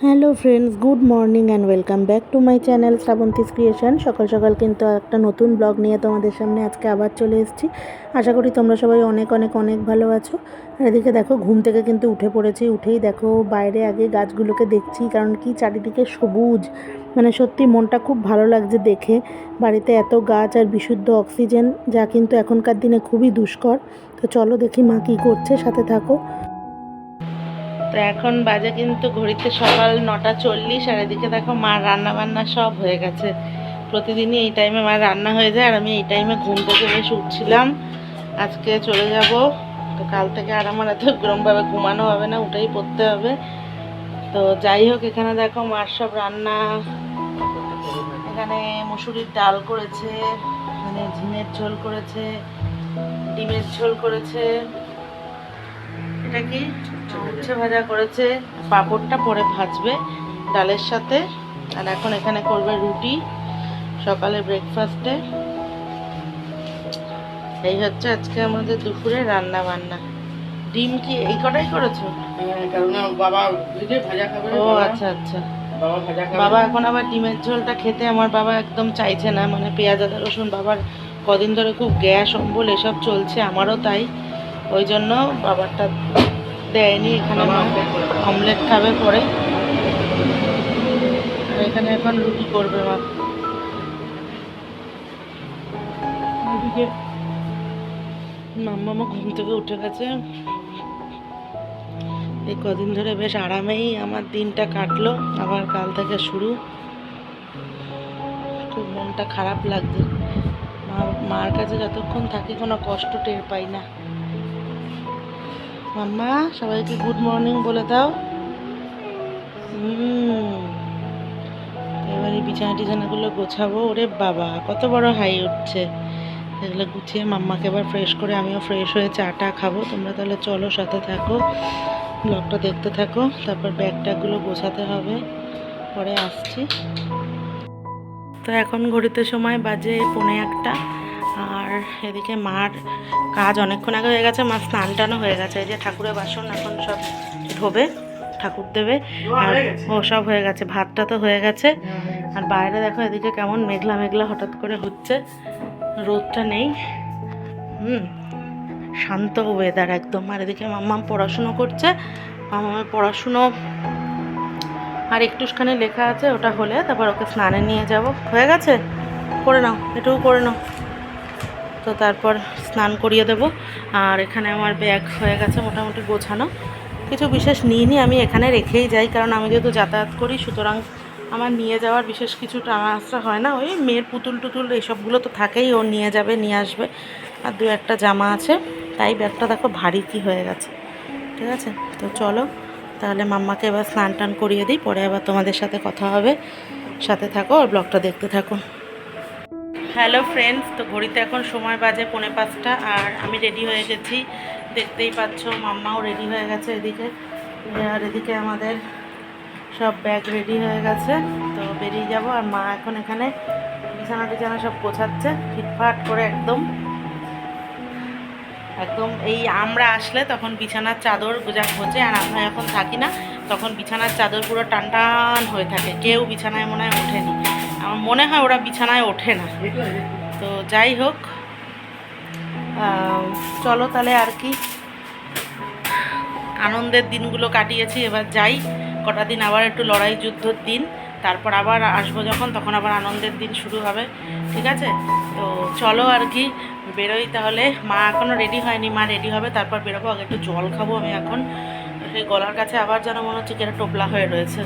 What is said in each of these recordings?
Hello friends, good morning and welcome back to my channel Shrabanti's creation. সকাল সকাল কিন্তু একটা নতুন ব্লগ নিয়ে তোমাদের সামনে আজকে আবার চলে এসেছি। আশা করি তোমরা সবাই অনেক অনেক অনেক ভালো আছো। আর এদিকে দেখো, ঘুম থেকে কিন্তু উঠে পড়েছি, উঠেই দেখো বাইরে আগে গাছগুলোকে দেখছি, কারণ কি চারিদিকে সবুজ। মানে সত্যি মনটা খুব ভালো লাগছে দেখে। বাড়িতে এত গাছ আর বিশুদ্ধ অক্সিজেন, যা কিন্তু এখনকার দিনে খুবই দুষ্কর। তো চলো দেখি মা কী করছে, সাথে থাকো। তো এখন বাজে কিন্তু ঘড়িতে সকাল নটা চল্লিশ, আর এদিকে দেখো মার রান্না বান্না সব হয়ে গেছে। প্রতিদিনই এই টাইমে মার রান্না হয়ে যায়, আর আমি এই টাইমে ঘুম থেকে বেশ উঠছিলাম। আজকে চলে যাব। তো কাল থেকে আর আমার এত গরমভাবে ঘুমানো হবে না, উঠেই পড়তে হবে। তো যাই হোক, এখানে দেখো মার সব রান্না। এখানে মুসুরির ডাল করেছে মানে ঝিমের ঝোল করেছে, ডিমের ঝোল করেছে। এটা কি উচ্ছে ভাজা করেছে। পাঁপড়টা পরে ভাজবে ডালের সাথে। আর এখন এখানে করবে রুটি সকালে ব্রেকফাস্টে এই হচ্ছে আজকে আমাদের দুপুরে রান্না বান্না। ডিম কি এই কটাই করেছ? বাবা ভাজা খাবে ও আচ্ছা আচ্ছা। বাবা বাবা এখন আবার ডিমের ঝোলটা খেতে আমার বাবা একদম চাইছে না। মানে পেঁয়াজ আদা রসুন বাবার কদিন ধরে খুব গ্যাস অম্বল এসব চলছে আমারও তাই। ওই জন্য বাবারটা দেয়নি, এখানে অমলেট খাবে পরে। এখানে এখন রুটি করবে মা। ওইদিকে মাম্মা ঘুম থেকে উঠে গেছে। এই কদিন ধরে বেশ আরামেই আমার দিনটা কাটলো, আবার কাল থেকে শুরু। খুব মনটা খারাপ লাগছে। মার কাছে যতক্ষণ থাকি কোনো কষ্ট টের পাই না। মাম্মা, সবাইকে গুড মর্নিং বলে দাও। এবারে বিছানা টিছানাগুলো গোছাবো। ওরে বাবা, কত বড় হাই উঠছে। এগুলো গুছিয়ে মাম্মাকে এবার ফ্রেশ করে আমিও ফ্রেশ হয়ে চাটা খাব। তোমরা তাহলে চলো সাথে থাকো ব্লগটা দেখতে থাকো। তারপর ব্যাগ ট্যাগগুলো গোছাতে হবে। পরে আসছি। তো এখন ঘড়িতে সময় বাজে পৌনে একটা। এদিকে মার কাজ অনেকক্ষণ আগে হয়ে গেছে, মার স্নান টানও হয়ে গেছে। এই যে ঠাকুরের বাসন এখন সব ধোবে, ঠাকুর দেবে, আর ও সব হয়ে গেছে, ভাতটা তো হয়ে গেছে। আর বাইরে দেখো এদিকে কেমন মেঘলা মেঘলা হঠাৎ করে হচ্ছে, রোদটা নেই। হুম, শান্ত ওয়েদার একদম। আর এদিকে মাম্মাম পড়াশুনো করছে মামামের পড়াশুনো আর একটুখানি লেখা আছে, ওটা হলে তারপর ওকে স্নানে নিয়ে যাব। হয়ে গেছে? করে নাও, এটুকু করে নাও। তো তারপর স্নান করিয়ে দেব। আর এখানে আমার ব্যাগ হয়ে গেছে মোটামুটি গোছানো। কিছু বিশেষ নিইনি, আমি এখানে রেখেই যাই, কারণ আমি যেহেতু যাতায়াত করি, সুতরাং আমার নিয়ে যাওয়ার বিশেষ কিছু টানা আসা হয় না। ওই মেয়ের পুতুল টুতুল এইসবগুলো তো থাকেই, ও নিয়ে যাবে, নিয়ে আসবে। আর দু একটা জামা আছে, তাই ব্যাগটা দেখো ভারী কি হয়ে গেছে। ঠিক আছে? তো চলো, তাহলে মাম্মাকে এবার স্নান টান করিয়ে দিই, পরে আবার তোমাদের সাথে কথা হবে। সাথে থাকো, আর ব্লগটা দেখতে থাকো। হ্যালো ফ্রেন্ডস, তো ঘড়িতে এখন সময় বাজে পৌনে পাঁচটা আর আমি রেডি হয়ে গেছি। দেখতেই পাচ্ছ মাম্মাও রেডি হয়ে গেছে এদিকে। আর এদিকে আমাদের সব ব্যাগ রেডি হয়ে গেছে। তো বেরিয়ে যাব আর মা এখন এখানে বিছানা টিছানা সব গোছাচ্ছে, ফিটফাট করে একদম। একদম এই আমরা আসলে তখন বিছানার চাদর গোজা ঘোচে আর আমরা এখন থাকি না, তখন বিছানার চাদর পুরো টান টান হয়ে থাকে। কেউ বিছানায় মনে হয় ওঠেনি। আমার মনে হয় ওরা বিছানায় ওঠে না। তো যাই হোক চলো তাহলে আর কি। আনন্দের দিনগুলো কাটিয়েছি, এবার যাই। কটা দিন আবার একটু লড়াই যুদ্ধর দিন, তারপর আবার আসব যখন, তখন আবার আনন্দের দিন শুরু হবে, ঠিক আছে? তো চলো আর কি, বেরোই তাহলে। মা এখনও রেডি হয়নি, মা রেডি হবে, তারপর বেরোবো। আগে একটু জল খাব আমি এখন। সেই গলার কাছে আবার যেন মনে হচ্ছে কেন টোপলা হয়ে রয়েছে।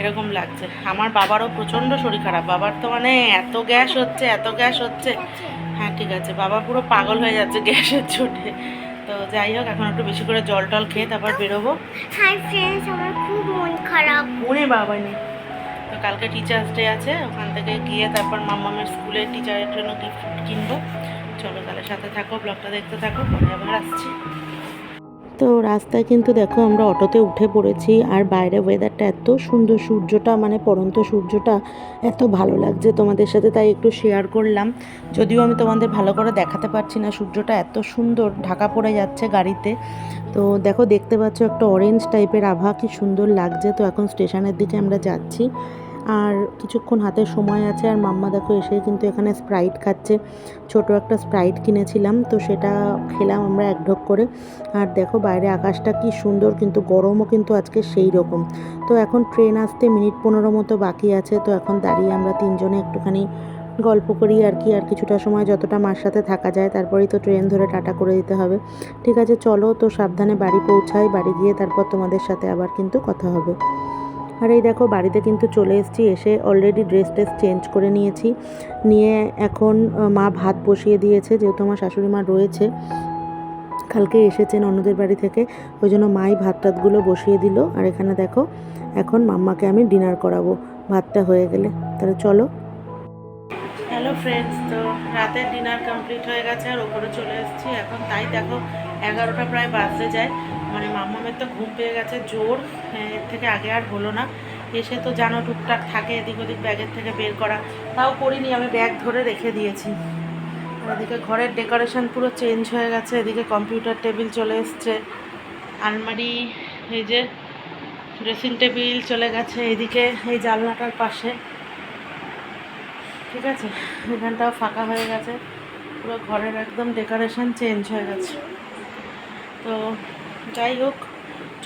এরকম লাগছে। আমার বাবারও প্রচণ্ড শরীর খারাপ। বাবার তো মানে এত গ্যাস হচ্ছে এত গ্যাস হচ্ছে। হ্যাঁ ঠিক আছে। বাবা পুরো পাগল হয়ে যাচ্ছে গ্যাসের চোটে। তো যাই হোক এখন একটু বেশি করে জল টল খেয়ে তারপর বেরোবো। হাই ফ্রেন্ডস আমার খুব মন খারাপ। মনে বাবা নেই। তো কালকে টিচার্স ডে আছে ওখান থেকে গিয়ে তারপর মামামের স্কুলে টিচারের জন্য গিফট কিনবো। চলো তাহলে সাথে থাকো ব্লগটা দেখতে থাকো পরে আবার আসছি। তো রাস্তায় কিন্তু দেখো আমরা অটোতে উঠে পড়েছি, আর বাইরে ওয়েদারটা এত সুন্দর, সূর্যটা মানে পড়ন্ত সূর্যটা এত ভালো লাগছে তোমাদের সাথে, তাই একটু শেয়ার করলাম। যদিও আমি তোমাদের ভালো করে দেখাতে পারছি না, সূর্যটা এত সুন্দর, ঢাকা পড়ে যাচ্ছে গাড়িতে। তো দেখো, দেখতে পাচ্ছ একটা অরেঞ্জ টাইপের আভা, কি সুন্দর লাগছে। তো এখন স্টেশনের দিকে আমরা যাচ্ছি। আর কিছুক্ষণ হাতে সময় আছে আর মাম্মা দেখো এসে কিন্তু এখানে স্প্রাইট খাচ্ছে। ছোট একটা স্প্রাইট কিনেছিলাম, তো সেটা খেলাম আমরা এক ঢোক করে। আর দেখো বাইরে আকাশটা কি সুন্দর, কিন্তু গরমও কিন্তু আজকে সেই রকম। তো এখন ট্রেন আসতে মিনিট পনেরো মতো বাকি আছে, তো এখন দাঁড়িয়ে আমরা তিনজনে একটুখানি গল্প করি আর কি, আর কিছুটা সময় যতটা মার সাথে থাকা যায়, তারপরেই তো ট্রেন ধরে টাটা করে দিতে হবে। ঠিক আছে, চলো তো সাবধানে বাড়ি পৌঁছাই, বাড়ি গিয়ে তারপর তোমাদের সাথে আবার কিন্তু কথা হবে। আর এই দেখো, বাড়িতে কিন্তু চলে এসেছি, এসে অলরেডি ড্রেস ট্রেস চেঞ্জ করে নিয়েছি। নিয়ে এখন মা ভাত বসিয়ে দিয়েছে, যেহেতু আমার শাশুড়ি মা রয়েছে। কালকে এসেছেন অন্যদের বাড়ি থেকে, ওই জন্য মাই ভাত টাতগুলো বসিয়ে দিল। আর এখানে দেখো, এখন মাম্মাকে আমি ডিনার করাবো, ভাতটা হয়ে গেলে। তাহলে চলো। হ্যালো ফ্রেন্ডস তো রাতের ডিনার কমপ্লিট হয়ে গেছে, আর ওপরে চলে এসেছি। এখন তাই দেখো, এগারোটা প্রায় বাজতে যায়। মানে মাম্মামের তো ঘুম পেয়ে গেছে, জোর এর থেকে আগে আর হলো না। এসে তো জানো টুকটাক থাকে, এদিক ওদিক ব্যাগের থেকে বের করা। তাও করিনি, আমি ব্যাগ ধরে রেখে দিয়েছি। এদিকে ঘরের ডেকোরেশন পুরো চেঞ্জ হয়ে গেছে, এদিকে কম্পিউটার টেবিল চলে এসছে। আলমারি, এই যে ড্রেসিং টেবিল চলে গেছে, এদিকে এই জানলাটার পাশে। ঠিক আছে, এখানটাও ফাঁকা হয়ে গেছে। পুরো ঘরের একদম ডেকোরেশন চেঞ্জ হয়ে গেছে। তো যাই হোক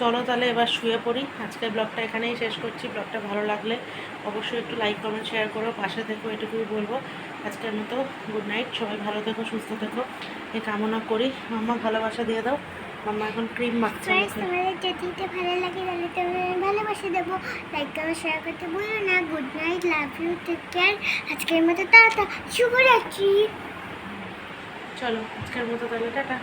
চলো তাহলে এবার শুয়ে পড়ি। আজকের ব্লগটা এখানেই শেষ করছি। ব্লগটা ভালো লাগলে অবশ্যই একটু লাইক কমেন্ট শেয়ার করো। পাশে থেকো এটুকুই বলব। আজকের মতো গুড নাইট সবাই ভালো থেকো সুস্থ থেকো। এ কামনা করি। মাম্মা ভালোবাসা দিয়ে দাও। মাম্মা এখন ক্রিম মাখছে। যদি ভালো লাগে তাহলে তোমরা ভালোবাসে দেবো। লাইক করে শেয়ার করতে ভুলো না। Good night love you take care আজকের মতো টাটা। শুভরাত্রি। চলো আজকের মতো তাহলে টাটা।